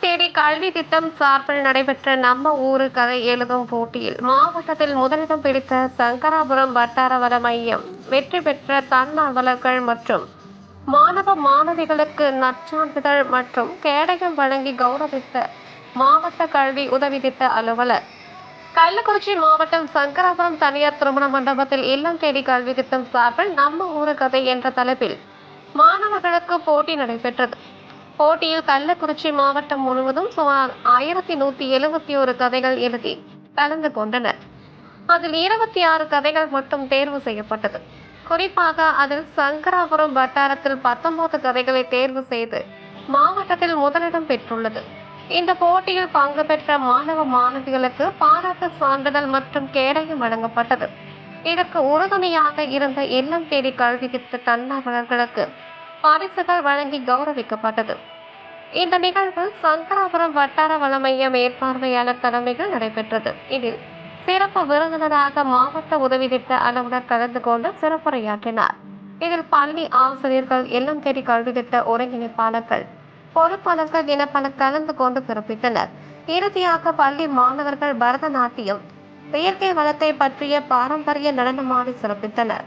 தேடி கல்வி திட்டம் சார்பில் நடைபெற்ற நம்ம ஊரு கதை எழுதும் போட்டியில் மாவட்டத்தில் முதலிடம் பிடித்த சங்கராபுரம் வட்டார வள மையம் வெற்றி பெற்ற தன்னார்வலர்கள் மற்றும் மாணவ மாணவிகளுக்கு நற்சான்றிதழ் மற்றும் கேடயம் வழங்கி கௌரவித்த மாவட்ட கல்வி உதவி திட்ட அலுவலர். கள்ளக்குறிச்சி மாவட்டம் சங்கராபுரம் தனியார் திருமண மண்டபத்தில் இல்லம் தேடி கல்வி திட்டம் சார்பில் நம்ம ஊரு கதை என்ற தலைப்பில் மாணவர்களுக்கு போட்டி நடைபெற்றது. போட்டியில் கள்ளக்குறிச்சி மாவட்டம் முழுவதும் சுமார் ஆயிரத்தி நூத்தி எழுபத்தி ஒரு கதைகள் எழுதி கலந்து கொண்டனர் அதில் இருபத்தி ஆறு கதைகள் மட்டும் தேர்வு செய்யப்பட்டது. குறிப்பாக அதில் சங்கராபுரம் வட்டாரத்தில் பத்தொன்பது கதைகளை தேர்வு செய்து மாவட்டத்தில் முதலிடம் பெற்றுள்ளது. இந்த போட்டியில் பங்கு பெற்ற மாணவ மாணவிகளுக்கு பாராட்டு சான்றிதழ் மற்றும் கேடயம் வழங்கப்பட்டது. இதற்கு உறுதுணையாக இருந்த இல்லம் தேடி கல்வி திட்ட தன்னார்வலர்களுக்கு பரிசுகள் வழங்கி கௌரவிக்கப்பட்டது. இந்த நிகழ்வு சங்கராபுரம் வட்டார வளமைய மேற்பார்வையாளர் தலைமையில் நடைபெற்றது. இதில் சிறப்பு விருந்தினராக மாவட்ட உதவி திட்ட அலுவலர் கலந்து கொண்டு சிறப்புரையாற்றினார். இதில் பள்ளி ஆசிரியர்கள் இல்லம் தேடி கல்வி திட்ட ஒருங்கிணைப்பாளர்கள் பொறுப்பாளர்கள் என பலர் கலந்து கொண்டு பிறப்பித்தனர் இறுதியாக பள்ளி மாணவர்கள் பரதநாட்டியம் இயற்கை வளத்தை பற்றிய பாரம்பரிய நடனமாடி சிறப்பித்தனர்.